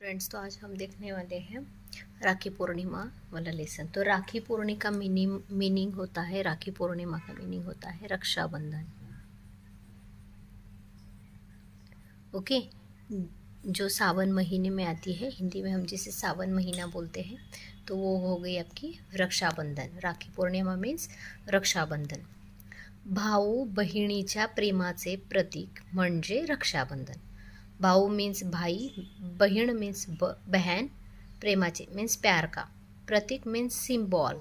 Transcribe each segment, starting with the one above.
Friends तो आज हम देखने वाले हैं राखी पूर्णिमा वाला लेसन तो राखी पूर्णिमा का मीनिंग मीनिंग होता है, राखी पूर्णिमा का मीनिंग होता है रक्षाबंधन। ओके जो सावन महीने में आती है, हिंदी में हम जिसे सावन महीना बोलते हैं तो वो हो गई आपकी रक्षाबंधन। राखी पौर्णिमा मीन्स रक्षाबंधन। भाऊ बहिणीच्या प्रेमाचे प्रतीक म्हणजे रक्षाबंधन। भाऊ मीन्स भाई बहीण मीन्स ब बहन प्रेमाचे मीन्स प्यार का. प्रतीक मीन्स सिम्बॉल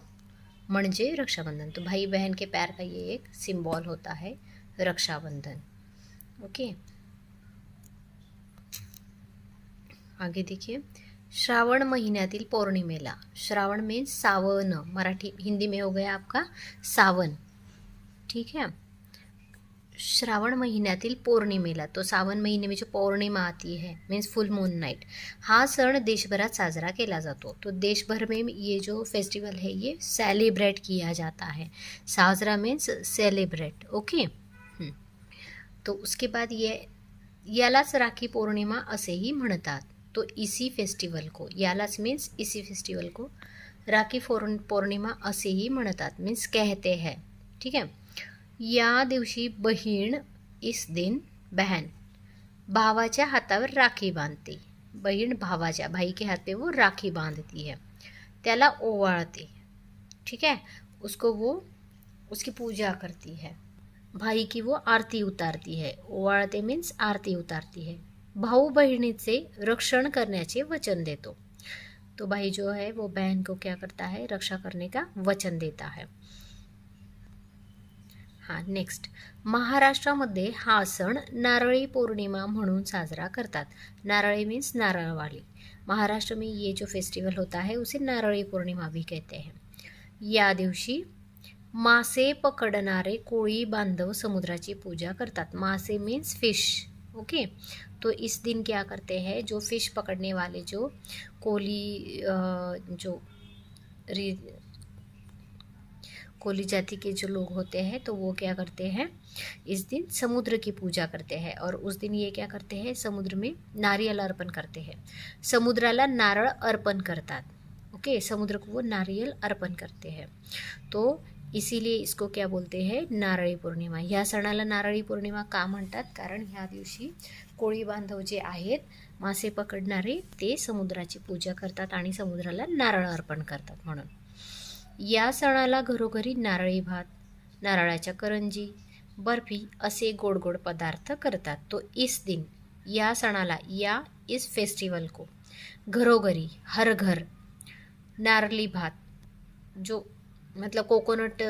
म्हणजे रक्षाबंधन. तो भाई बहन के प्यार का ये एक सिम्बॉल होता है रक्षाबंधन. ओके आगे देखिए. श्रावण महीन्यातील पौर्णिमेला. श्रावण मीन्स सावन. मराठी हिंदी में हो गया आपका सावन. ठीक है? श्रावण महीन्यातील पौर्णिमेला तो सावन महीने में जो पौर्णिमा आती है मीन्स फुल मून नाइट हा सण देशभरात साजरा केला जातो. तो देशभर में ये जो फेस्टिवल है, ये सेलिब्रेट किया जाता है. साजरा मीन्स सेलिब्रेट ओके तो उसके बाद ये, यालाच राखी पौर्णिमा असेही म्हणतात. तो इसी फेस्टिवल को, यालाच मीन्स इसी फेस्टिवल को राखी पौर्णिमा असेही म्हणतात. मीन्स कहते हैं, ठीक है? या दिवशी बहीण, इस दिन बहन. भावाच्या हातावर राखी बांधते. बहीण भावाच्या भाई के हाथ पे वो राखी बांधती है. त्याला ओवाळते. ठीक है? उसको वो, उसकी पूजा करती है. भाई की वो आरती उतारती है. ओवाळते मीन्स आरती उतारती है. भाऊ बहिणीचे रक्षण करण्याचे वचन देतो. तो भाई जो है, वो बहन को क्या करता है? रक्षा करने का वचन देता है. हां नेक्स्ट महाराष्ट्रामध्ये हा सण नारळी पौर्णिमा म्हणून साजरा करतात. नारळी मीन्स नारळवाली. महाराष्ट्र में ये जो फेस्टिवल होता है उसे नारळी पौर्णिमा भी कहते हैं. या दिवशी मासे पकडणारे कोळी बांधव समुद्राची पूजा करतात. मासे मीन्स फिश ओके तो इस दिन क्या करते हैं जो फिश पकड़ने वाले जो कोली जो कोली जाति के जो लोग होते हैं तो वो क्या करते हैं? इस दिन समुद्र की पूजा करते हैं और उस दिन ये क्या करते हैं? समुद्र में नारियल अर्पण करते हैं। समुद्राला नारळ अर्पण करतात। ओके? समुद्र को वो नारियल अर्पण करते हैं। तो इसीलिए इसको क्या बोलते हैं? नारळी पौर्णिमा। ह्या सणाला नारळी पौर्णिमा का म्हणतात? कारण ह्या दिवशी कोळी बांधव जे आहेत, मासे पकडणारे, ते समुद्राची पूजा करतात आणि समुद्राला नारळ अर्पण करतात म्हणून. या सणाला घरोघरी नारळी भात, नारळाच्या करंजी, बर्फ़ी असे गोड गोड पदार्थ करतात. तो इस दिन या सणाला या इस फेस्टिवल को घरोघरी हर घर नारली भात, जो मतलब कोकोनट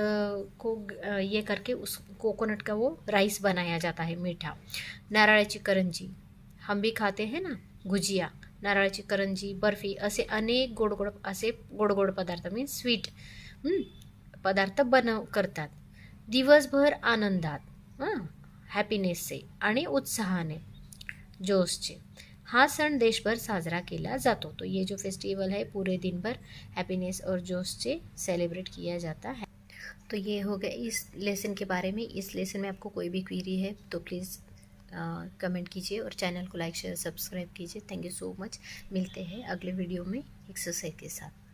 को ये करके उस कोकोनट का वो राइस बनाया जाता है मीठा। नारळाची करंजी, हम भी खाते हैं ना? गुजिया नारळाची करंजी, बर्फ़ी असे अनेक गोड गोड, असे गोड गोड पदार्थ मीन्स स्वीट पदार्थ बनव करतात. दिवसभर आनंदात, हाँ हॅपीनेसचे आणि उत्साहाने, जोशचे. हा सण देशभर साजरा किया जातो. तो ये जो फेस्टिवल है, पूरे दिन भर हैप्पीनेस और जोश से सेलिब्रेट किया जाता है. तो ये हो गया इस लेसन के बारे में. इस लेसन में आपको कोई भी क्वेरी है तो प्लीज़ कमेंट कीजिए और चैनल को लाइक शेयर सब्सक्राइब कीजिए। थैंक यू सो मच मिलते हैं अगले वीडियो में एक्सरसाइज के साथ।